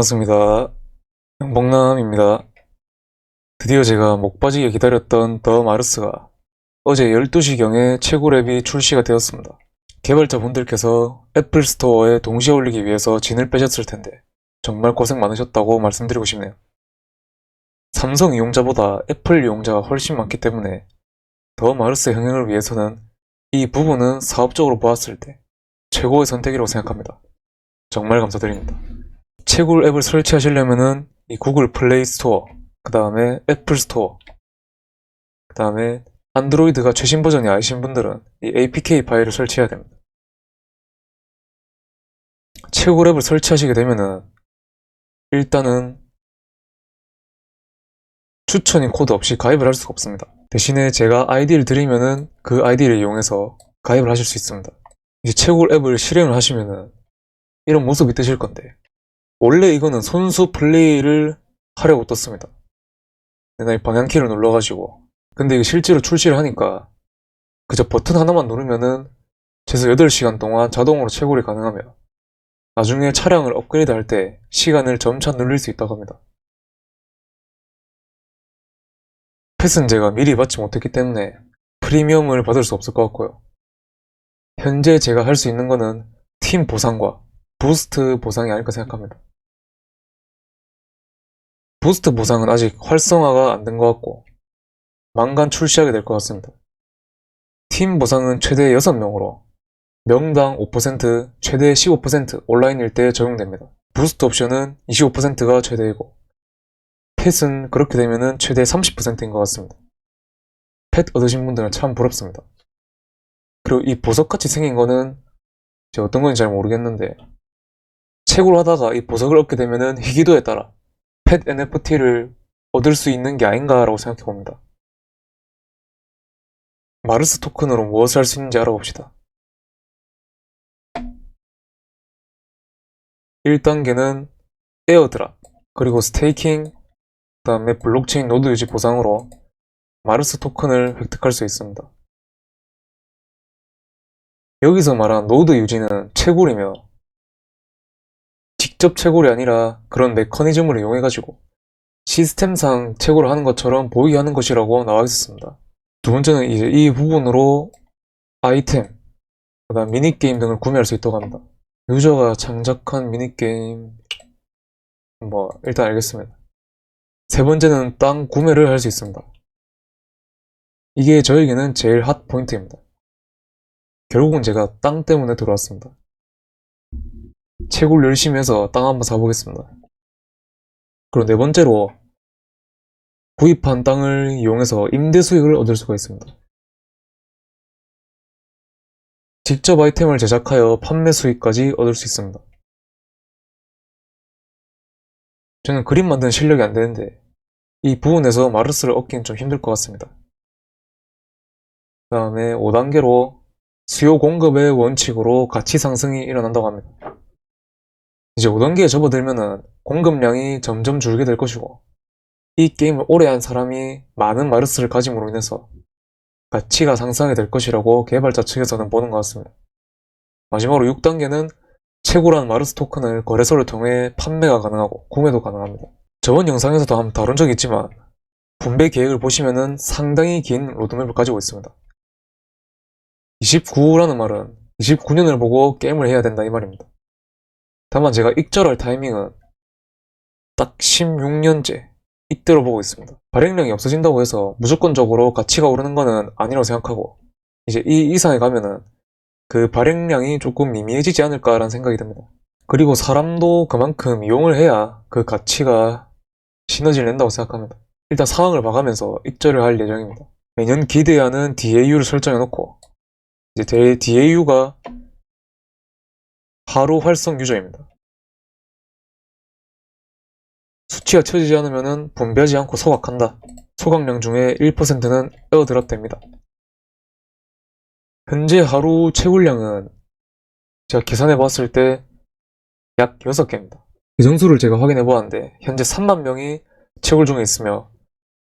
반갑습니다. 영봉남입니다. 드디어 제가 목 빠지게 기다렸던 더 마르스가 어제 12시경에 최고 랩이 출시가 되었습니다. 개발자분들께서 애플 스토어에 동시에 올리기 위해서 진을 빼셨을 텐데 정말 고생 많으셨다고 말씀드리고 싶네요. 삼성 이용자보다 애플 이용자가 훨씬 많기 때문에 더 마르스의 흥행을 위해서는 이 부분은 사업적으로 보았을 때 최고의 선택이라고 생각합니다. 정말 감사드립니다. 채굴 앱을 설치하시려면은 이 구글 플레이 스토어, 그 다음에 애플 스토어, 그 다음에 안드로이드가 최신 버전이 아니신 분들은 이 APK 파일을 설치해야 됩니다. 채굴 앱을 설치하시게 되면은 일단은 추천인 코드 없이 가입을 할 수가 없습니다. 대신에 제가 아이디를 드리면은 그 아이디를 이용해서 가입을 하실 수 있습니다. 이제 채굴 앱을 실행을 하시면은 이런 모습이 뜨실 건데 원래 이거는 손수 플레이를 하려고 떴습니다. 내가 이 방향키를 눌러가지고 근데 이게 실제로 출시를 하니까 그저 버튼 하나만 누르면은 최소 8시간 동안 자동으로 채굴이 가능하며 나중에 차량을 업그레이드 할 때 시간을 점차 늘릴 수 있다고 합니다. 펫은 제가 미리 받지 못했기 때문에 프리미엄을 받을 수 없을 것 같고요. 현재 제가 할 수 있는 거는 팀 보상과 부스트 보상이 아닐까 생각합니다. 부스트 보상은 아직 활성화가 안 된 것 같고 만간 출시하게 될 것 같습니다. 팀 보상은 최대 6명으로 명당 5%, 최대 15% 온라인일 때 적용됩니다. 부스트 옵션은 25%가 최대이고 펫은 그렇게 되면은 최대 30%인 것 같습니다. 펫 얻으신 분들은 참 부럽습니다. 그리고 이 보석같이 생긴 거는 어떤 건지 잘 모르겠는데 채굴 하다가 이 보석을 얻게 되면은 희귀도에 따라 펫 NFT를 얻을 수 있는 게 아닌가라고 생각해 봅니다. 마르스 토큰으로 무엇을 할 수 있는지 알아봅시다. 1단계는 에어드랍, 그리고 스테이킹, 그 다음에 블록체인 노드 유지 보상으로 마르스 토큰을 획득할 수 있습니다. 여기서 말한 노드 유지는 채굴이며 직접 채굴이 아니라 그런 메커니즘을 이용해가지고 시스템상 채굴을 하는 것처럼 보이게 하는 것이라고 나와 있었습니다. 두 번째는 이제 이 부분으로 아이템, 그 다음 미니게임 등을 구매할 수 있다고 합니다. 유저가 장작한 미니게임, 뭐, 일단 알겠습니다. 세 번째는 땅 구매를 할 수 있습니다. 이게 저에게는 제일 핫 포인트입니다. 결국은 제가 땅 때문에 들어왔습니다. 채굴 열심히 해서 땅 한번 사보겠습니다. 그리고 네 번째로 구입한 땅을 이용해서 임대 수익을 얻을 수가 있습니다. 직접 아이템을 제작하여 판매 수익까지 얻을 수 있습니다. 저는 그림 만드는 실력이 안 되는데 이 부분에서 마르스를 얻기는 좀 힘들 것 같습니다. 그 다음에 5단계로 수요 공급의 원칙으로 가치 상승이 일어난다고 합니다. 이제 5단계에 접어들면은 공급량이 점점 줄게 될 것이고 이 게임을 오래 한 사람이 많은 마르스를 가짐으로 인해서 가치가 상승하게 될 것이라고 개발자 측에서는 보는 것 같습니다. 마지막으로 6단계는 채굴한 마르스 토큰을 거래소를 통해 판매가 가능하고 구매도 가능합니다. 저번 영상에서도 한번 다룬 적이 있지만 분배 계획을 보시면은 상당히 긴 로드맵을 가지고 있습니다. 29라는 말은 29년을 보고 게임을 해야 된다 이 말입니다. 다만 제가 익절할 타이밍은 딱 16년째 이때로 보고 있습니다. 발행량이 없어진다고 해서 무조건적으로 가치가 오르는 거는 아니라고 생각하고 이제 이 이상에 가면은 그 발행량이 조금 미미해지지 않을까라는 생각이 듭니다. 그리고 사람도 그만큼 이용을 해야 그 가치가 시너지를 낸다고 생각합니다. 일단 상황을 봐가면서 입절을 할 예정입니다. 매년 기대하는 DAU를 설정해놓고 이제 DAU가 하루 활성 유저입니다. 수치가 채워지지 않으면 분배하지 않고 소각한다. 소각량 중에 1%는 에어드랍 됩니다. 현재 하루 채굴량은 제가 계산해 봤을 때 약 6개입니다. 그 정수를 제가 확인해 보았는데 현재 3만 명이 채굴 중에 있으며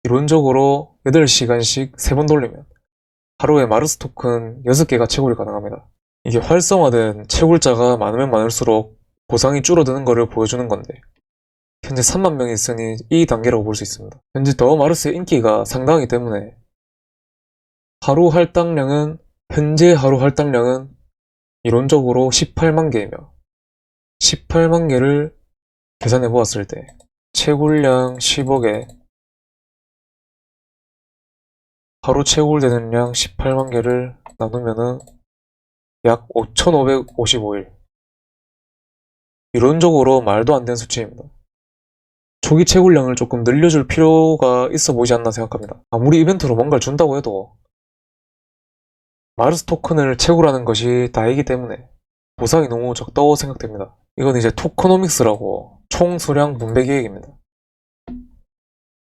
이론적으로 8시간씩 3번 돌리면 하루에 마르스 토큰 6개가 채굴이 가능합니다. 이게 활성화된 채굴자가 많으면 많을수록 보상이 줄어드는 것을 보여주는 건데 현재 3만 명이 있으니 이 단계라고 볼 수 있습니다. 현재 더 마르스의 인기가 상당하기 때문에 하루 할당량은 현재 하루 할당량은 이론적으로 18만 개이며 18만 개를 계산해 보았을 때 채굴량 10억에 하루 채굴되는 량 18만 개를 나누면은 약 5,555일. 이론적으로 말도 안 되는 수치입니다. 초기 채굴량을 조금 늘려줄 필요가 있어 보이지 않나 생각합니다. 아무리 이벤트로 뭔가를 준다고 해도 마르스 토큰을 채굴하는 것이 다이기 때문에 보상이 너무 적다고 생각됩니다. 이건 이제 토커노믹스라고 총 수량 분배 계획입니다.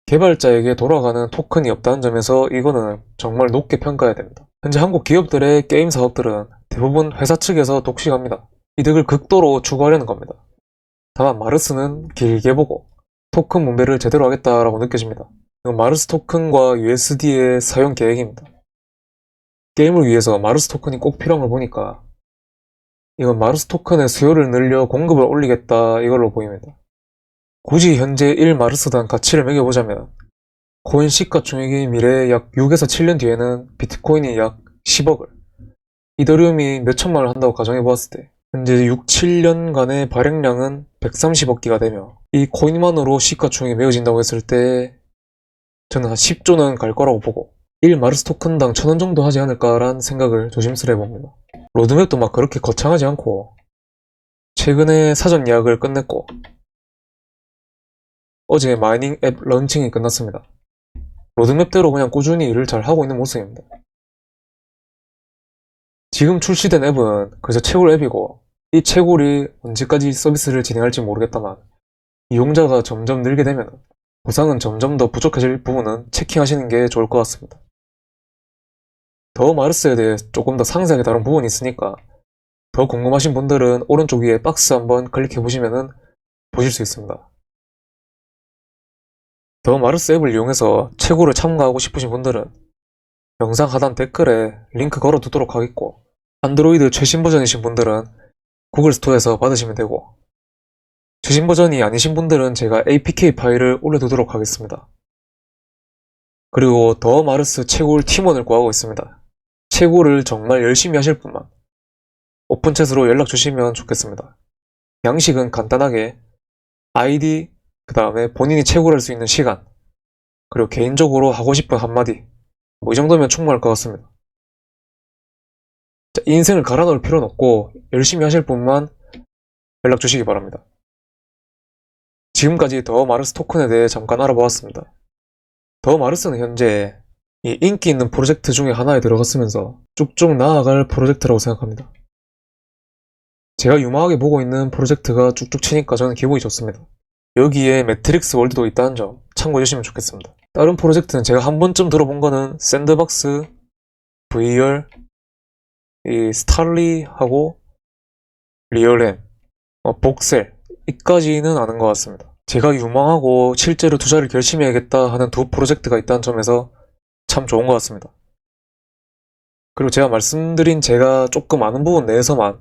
개발자에게 돌아가는 토큰이 없다는 점에서 이거는 정말 높게 평가해야 됩니다. 현재 한국 기업들의 게임 사업들은 대부분 회사 측에서 독식합니다. 이득을 극도로 추구하려는 겁니다. 다만 마르스는 길게 보고 토큰 분배를 제대로 하겠다라고 느껴집니다. 이건 마르스 토큰과 USD의 사용 계획입니다. 게임을 위해서 마르스 토큰이 꼭 필요한 걸 보니까 이건 마르스 토큰의 수요를 늘려 공급을 올리겠다 이걸로 보입니다. 굳이 현재 1마르스당 가치를 매겨보자면 코인 시가 총액이 미래 약 6에서 7년 뒤에는 비트코인이 약 10억을 이더리움이 몇 천만을 한다고 가정해 보았을 때 현재 6, 7년간의 발행량은 130억 기가 되며 이 코인만으로 시가총액이 매겨진다고 했을 때 저는 한 10조는 갈 거라고 보고 1 마르스 토큰당 1000원 정도 하지 않을까라는 생각을 조심스레 해봅니다. 로드맵도 막 그렇게 거창하지 않고 최근에 사전 예약을 끝냈고 어제 마이닝 앱 런칭이 끝났습니다. 로드맵대로 그냥 꾸준히 일을 잘 하고 있는 모습입니다. 지금 출시된 앱은 그저 채굴 앱이고 이 채굴이 언제까지 서비스를 진행할지 모르겠다만 이용자가 점점 늘게 되면 보상은 점점 더 부족해질 부분은 체킹하시는 게 좋을 것 같습니다. 더 마르스에 대해 조금 더 상세하게 다룬 부분이 있으니까 더 궁금하신 분들은 오른쪽 위에 박스 한번 클릭해 보시면 보실 수 있습니다. 더 마르스 앱을 이용해서 채굴을 참가하고 싶으신 분들은 영상 하단 댓글에 링크 걸어 두도록 하겠고 안드로이드 최신 버전이신 분들은 구글 스토어에서 받으시면 되고 최신 버전이 아니신 분들은 제가 APK 파일을 올려두도록 하겠습니다. 그리고 더 마르스 채굴 팀원을 구하고 있습니다. 채굴을 정말 열심히 하실 분만 오픈챗으로 연락 주시면 좋겠습니다. 양식은 간단하게 아이디, 그 다음에 본인이 채굴할 수 있는 시간, 그리고 개인적으로 하고 싶은 한마디, 뭐 이 정도면 충분할 것 같습니다. 자, 인생을 갈아 넣을 필요는 없고 열심히 하실 분만 연락 주시기 바랍니다. 지금까지 더 마르스 토큰에 대해 잠깐 알아보았습니다. 더 마르스는 현재 이 인기 있는 프로젝트 중에 하나에 들어갔으면서 쭉쭉 나아갈 프로젝트라고 생각합니다. 제가 유망하게 보고 있는 프로젝트가 쭉쭉 치니까 저는 기분이 좋습니다. 여기에 매트릭스 월드도 있다는 점 참고해 주시면 좋겠습니다. 다른 프로젝트는 제가 한 번쯤 들어본 거는 샌드박스, VR, 이 스탈리하고 리얼엠, 어, 복셀 이까지는 아는 것 같습니다. 제가 유망하고 실제로 투자를 결심해야겠다 하는 두 프로젝트가 있다는 점에서 참 좋은 것 같습니다. 그리고 제가 말씀드린 제가 조금 아는 부분 내에서만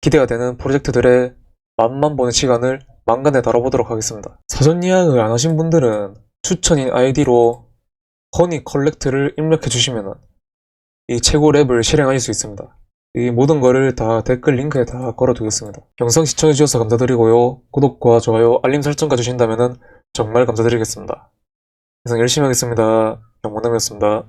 기대가 되는 프로젝트들의 맛만 보는 시간을 만간에 다뤄보도록 하겠습니다. 사전 예약을 안 하신 분들은 추천인 아이디로 허니 컬렉트를 입력해 주시면 이 최고 랩을 실행하실 수 있습니다. 이 모든 거를 다 댓글 링크에 다 걸어두겠습니다. 영상 시청해주셔서 감사드리고요. 구독과 좋아요, 알림 설정까지 주신다면 정말 감사드리겠습니다. 이상 열심히 하겠습니다. 영문남이었습니다.